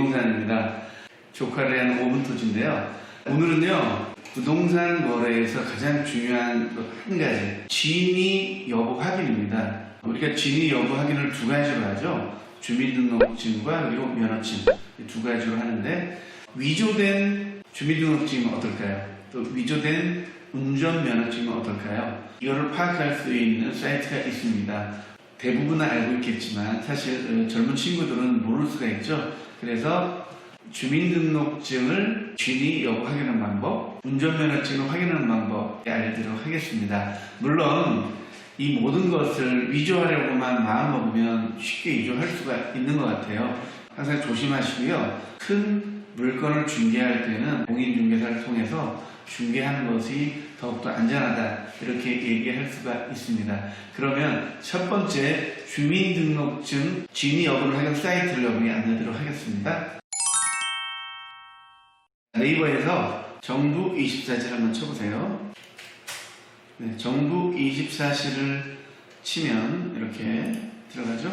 부동산입니다. 조카를 하는 오븐토지인데요. 오늘은요, 부동산 거래에서 가장 중요한 그한 가지, 진위 여부 확인입니다. 우리가 진위 여부 확인을 두 가지로 하죠. 주민등록증과 그리고 면허증 이두 가지로 하는데 위조된 주민등록증은 어떨까요? 또 위조된 운전면허증은 어떨까요? 이거를 파악할 수 있는 사이트가 있습니다. 대부분은 알고 있겠지만 사실 어, 젊은 친구들은 모를 수가 있죠. 그래서 주민등록증을 진위 여부 확인하는 방법, 운전면허증을 확인하는 방법 알려드리도록 하겠습니다. 물론 이 모든 것을 위조하려고만 마음먹으면 쉽게 위조할 수가 있는 것 같아요. 항상 조심하시고요. 큰 물건을 중개할 때는 공인중개사를 통해서 중개하는 것이 더욱더 안전하다 이렇게 얘기할 수가 있습니다. 그러면 첫 번째 주민등록증 진위 여부를 하는 사이트를 여러분이 안내드리도록 하겠습니다. 네이버에서 정부 24실 한번 쳐보세요. 네, 정부 24실을 치면 이렇게 들어가죠.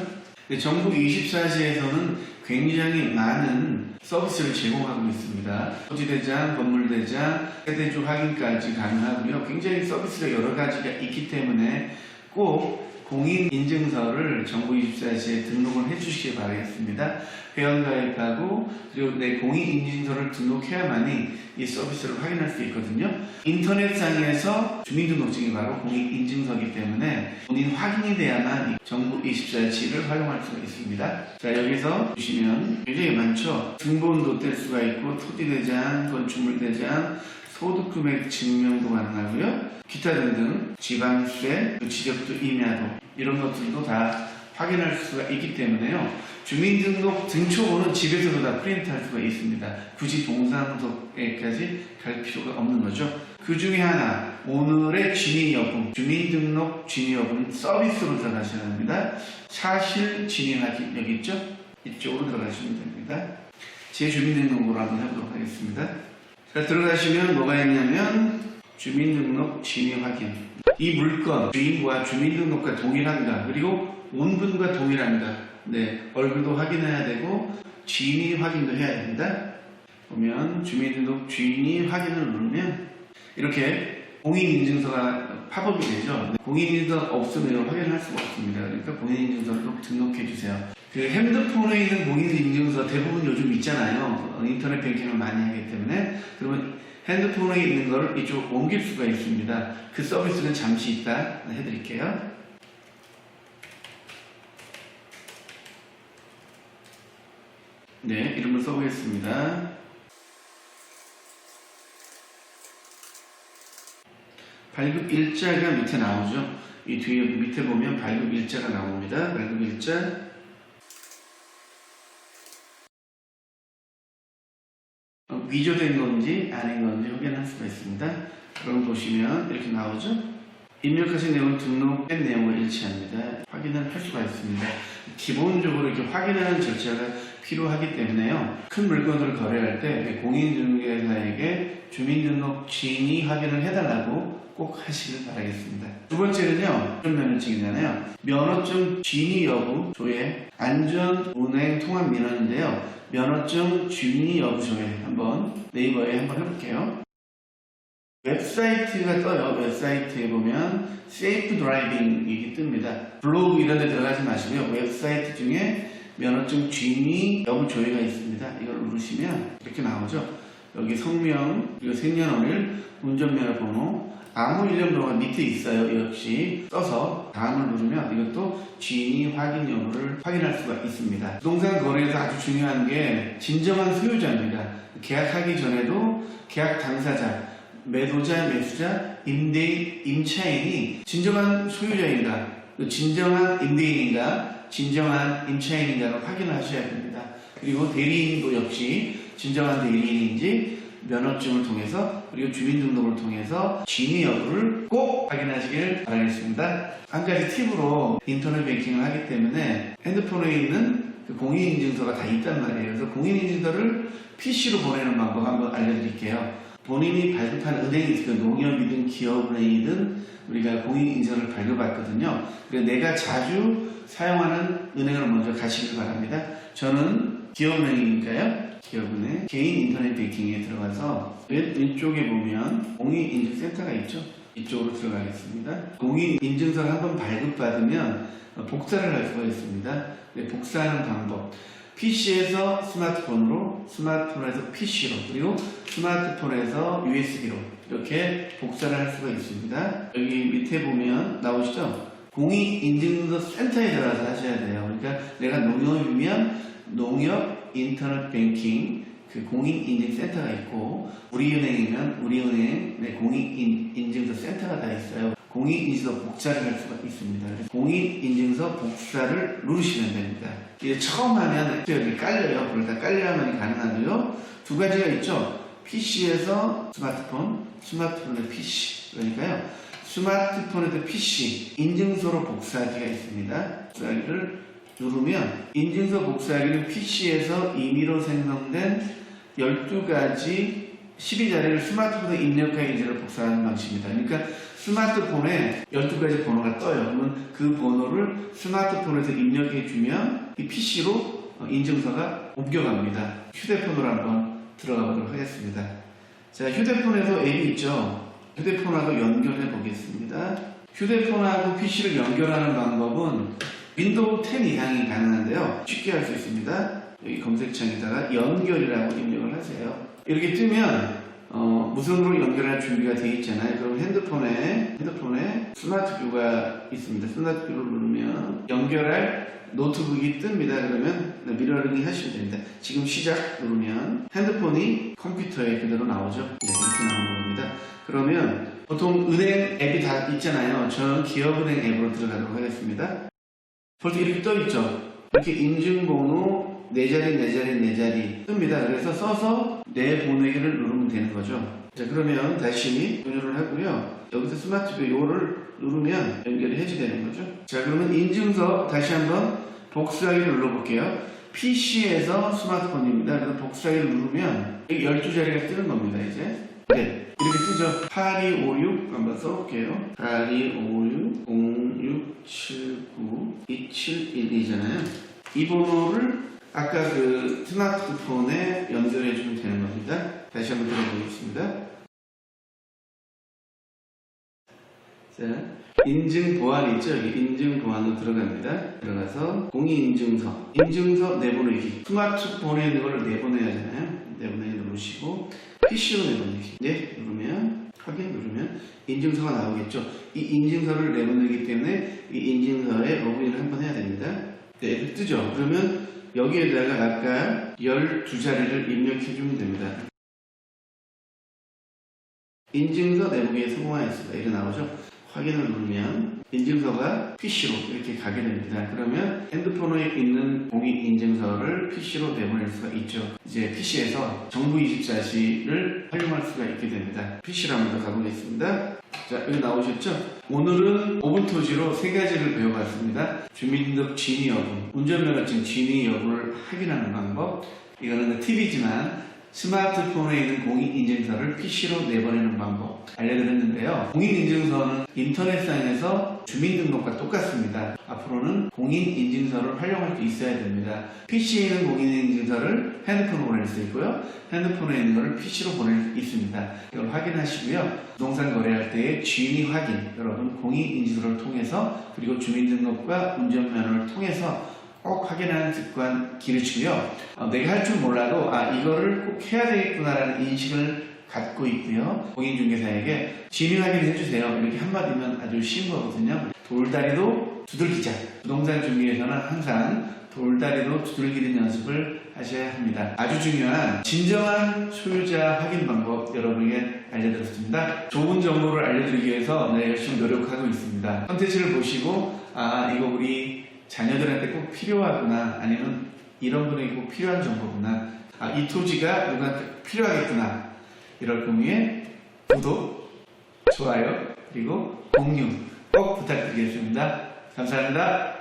네, 정부 24시에서는 굉장히 많은 서비스를 제공하고 있습니다. 토지대장, 건물대장, 세대주 확인까지 가능하고요. 굉장히 서비스가 여러 가지가 있기 때문에 꼭 공인인증서를 정부 24시에 등록을 해주시기 바라겠습니다. 회원가입하고 그리고 내 공인인증서를 등록해야만이 이 서비스를 확인할 수 있거든요. 인터넷상에서 주민등록증이 바로 공인인증서이기 때문에 본인 확인이 돼야만 이 정부 24시를 활용할 수가 있습니다. 자 여기서 보시면 굉장히 많죠. 등본도 뗄 수가 있고 토지대장, 건축물대장, 소득금액 증명도 가능하고요. 기타 등등 지방세, 지적도 임야도 이런 것들도 다 확인할 수가 있기 때문에요. 주민등록 등초본은 집에서도 다 프린트할 수가 있습니다. 굳이 동사무소에까지 갈 필요가 없는 거죠. 그 중에 하나 오늘의 진위 여부, 주민등록 진위 여부는 서비스로 들어가셔야 합니다. 사실 진위 확인 여기 있죠? 이쪽으로 들어가시면 됩니다. 제 주민등록으로 한번 해보도록 하겠습니다. 자, 들어가시면 뭐가 있냐면 주민등록 진위 확인. 이 물건 주인과 주민등록과 동일한가 그리고 원분과 동일한가 네 얼굴도 확인해야 되고 진위 확인도 해야 됩니다. 보면 주민등록 주인이 확인을 누르면 이렇게 공인인증서가 팝업이 되죠. 공인인증서 없으면 확인할 수가 없습니다. 그러니까 공인인증서를 꼭 등록해 주세요. 그 핸드폰에 있는 공인 인증서 대부분 요즘 있잖아요. 어, 인터넷 뱅킹을 많이 하기 때문에 그러면 핸드폰에 있는 걸 이쪽 옮길 수가 있습니다. 그 서비스는 잠시 이따 해드릴게요. 네, 이름을 써보겠습니다. 발급 일자가 밑에 나오죠. 이 뒤에 밑에 보면 발급 일자가 나옵니다. 발급 일자. 위조된 건지 아닌 건지 확인할 수가 있습니다. 그럼 보시면 이렇게 나오죠. 입력하신 내용은 등록된 내용을 일치합니다. 확인을 할 수가 있습니다. 기본적으로 이렇게 확인하는 절차가 필요하기 때문에요. 큰 물건을 거래할 때 공인중개사에게 주민등록 진위 확인을 해달라고 꼭 하시길 바라겠습니다. 두 번째는요, 면허증이잖아요. 면허증 진위 여부 조회, 안전 운행 통합 민원인데요. 면허증 진위 여부 조회 한번 네이버에 한번 해볼게요. 웹사이트가 떠요. 웹사이트에 보면 세이프 드라이빙이 뜹니다. 블로그 이런 데 들어가지 마시고요. 웹사이트 중에 면허증 진위 여부 조회가 있습니다. 이걸 누르시면 이렇게 나오죠. 여기 성명, 그리고 생년월일, 운전면허 번호, 아무 일련번호가 밑에 있어요. 역시 써서 다음을 누르면 이것도 진위 확인 여부를 확인할 수가 있습니다. 부동산 거래에서 아주 중요한 게 진정한 소유자입니다. 계약하기 전에도 계약 당사자, 매도자, 매수자, 임대인, 임차인이 진정한 소유자인가, 진정한 임대인인가, 진정한 임차인인가를 확인하셔야 됩니다. 그리고 대리인도 역시 진정한 대리인인지 면허증을 통해서 그리고 주민등록을 통해서 진위 여부를 꼭 확인하시길 바라겠습니다. 한 가지 팁으로 인터넷 뱅킹을 하기 때문에 핸드폰에 있는 그 공인인증서가 다 있단 말이에요. 그래서 공인인증서를 PC로 보내는 방법 한번 알려드릴게요. 본인이 발급한 은행이 그 농협이든 기업은행이든 우리가 공인인증을 발급받거든요. 그래서 내가 자주 사용하는 은행을 먼저 가시길 바랍니다. 저는 기업은행이니까요. 기업은행 개인 인터넷 뱅킹에 들어가서 왼, 왼쪽에 보면 공인인증센터가 있죠. 이쪽으로 들어가겠습니다. 공인인증서를 한번 발급받으면 복사를 할 수가 있습니다. 네, 복사하는 방법. PC에서 스마트폰으로, 스마트폰에서 PC로, 그리고 스마트폰에서 USB로 이렇게 복사를 할 수가 있습니다. 여기 밑에 보면 나오시죠? 공인인증서 센터에 들어가서 하셔야 돼요. 그러니까 내가 농협이면 농협 인터넷 뱅킹 그 공인인증센터가 있고 우리은행이면 우리은행 네, 공인인증서 센터가 다 있어요. 공인인증서 복사를 할 수가 있습니다. 공인인증서 복사를 누르시면 됩니다. 이제 처음 하면 여기 깔려요. 그러다 깔려야만이 가능하고요. 두 가지가 있죠. PC에서 스마트폰, 스마트폰에서 PC. 그러니까요. 스마트폰에서 PC 인증서로 복사하기가 있습니다. 복사하기를 누르면 인증서 복사하기는 PC에서 임의로 생성된 12가지 12자리를 스마트폰에 입력하기 인증을 복사하는 방식입니다. 그러니까 스마트폰에 12가지 번호가 떠요. 그러면 그 번호를 스마트폰에서 입력해 주면 이 PC로 인증서가 옮겨갑니다. 휴대폰으로 한번 들어가 보도록 하겠습니다. 자, 휴대폰에도 앱이 있죠. 휴대폰하고 연결해 보겠습니다. 휴대폰하고 PC를 연결하는 방법은 윈도우 10 이상이 가능한데요. 쉽게 할 수 있습니다. 여기 검색창에다가 연결이라고 입력을 하세요. 이렇게 뜨면 어, 무선으로 연결할 준비가 되어 있잖아요. 그럼 핸드폰에 핸드폰에 스마트 뷰가 있습니다. 스마트 뷰를 누르면 연결할 노트북이 뜹니다. 그러면 네, 미러링 하시면 됩니다. 지금 시작 누르면 핸드폰이 컴퓨터에 그대로 나오죠. 네, 이렇게 나오는 겁니다. 그러면 보통 은행 앱이 다 있잖아요. 저는 기업은행 앱으로 들어가도록 하겠습니다. 벌써 이렇게 떠 있죠. 이렇게 인증번호 네 자리 네 자리 네 자리 뜹니다. 그래서 써서 내 보내기를 누르면 되는 거죠. 자 그러면 다시 분열을 하고요. 여기서 스마트뷰 요를 누르면 연결이 해지되는 거죠. 자 그러면 인증서 다시 한번 복사하기를 눌러볼게요. PC에서 스마트폰입니다. 그래서 복사하기를 누르면 여기 12자리가 뜨는 겁니다. 이제 네 이렇게 뜨죠. 8256 한번 써볼게요. 8256 0679 2712잖아요. 이 번호를 아까 그 스마트폰에 연결해 주면 되는 겁니다. 다시 한번 들어보겠습니다. 자, 인증 보안 있죠? 여기 인증 보안으로 들어갑니다. 들어가서 공인인증서, 인증서 내보내기. 스마트폰에 있는 걸 내보내야 하잖아요. 내보내기 누르시고 PC로 내보내기. 네, 누르면 확인 누르면 인증서가 나오겠죠. 이 인증서를 내보내기 때문에 이 인증서에 로그인을 한번 해야 됩니다. 네, 이렇게 뜨죠. 그러면 여기에다가 아까 12자리를 입력해 주면 됩니다. 인증서 내보기에 성공하였습니다. 이렇게 나오죠. 확인을 누르면 인증서가 PC로 이렇게 가게 됩니다. 그러면 핸드폰에 있는 공인 인증서를 PC로 내보낼 수가 있죠. 이제 PC에서 정부 24시를 활용할 수가 있게 됩니다. PC로 한번 더 가보겠습니다. 자, 여기 나오셨죠? 오늘은 오븐토지로 세 가지를 배워봤습니다. 주민등록 진위 여부, 운전면허증 진위 여부를 확인하는 방법, 이거는 팁이지만 스마트폰에 있는 공인인증서를 PC로 내보내는 방법 알려드렸는데요. 공인인증서는 인터넷상에서 주민등록과 똑같습니다. 앞으로는 공인인증서를 활용할 수 있어야 됩니다. PC에 있는 공인인증서를 핸드폰으로 보낼 수 있고요. 핸드폰에 있는 것을 PC로 보낼 수 있습니다. 이걸 확인하시고요. 부동산 거래할 때의 진위 확인, 여러분 공인인증서를 통해서 그리고 주민등록과 운전면허를 통해서 꼭 확인하는 습관 기르시고요. 어, 내가 할 줄 몰라도 아 이거를 꼭 해야 되겠구나라는 인식을 갖고 있고요. 공인중개사에게 진위 확인을 해주세요. 이렇게 한마디면 아주 쉬운 거거든요. 돌다리도 두들기자. 부동산 중개에서는 항상 돌다리도 두들기는 연습을 하셔야 합니다. 아주 중요한 진정한 소유자 확인 방법 여러분에게 알려드렸습니다. 좋은 정보를 알려드리기 위해서 네, 열심히 노력하고 있습니다. 컨텐츠를 보시고 아 이거 우리 자녀들한테 꼭 필요하구나 아니면 이런 분에게 꼭 필요한 정보구나. 아, 이 토지가 누구한테 필요하겠구나. 이럴 경우에 구독, 좋아요 그리고 공유 꼭 부탁드리겠습니다. 감사합니다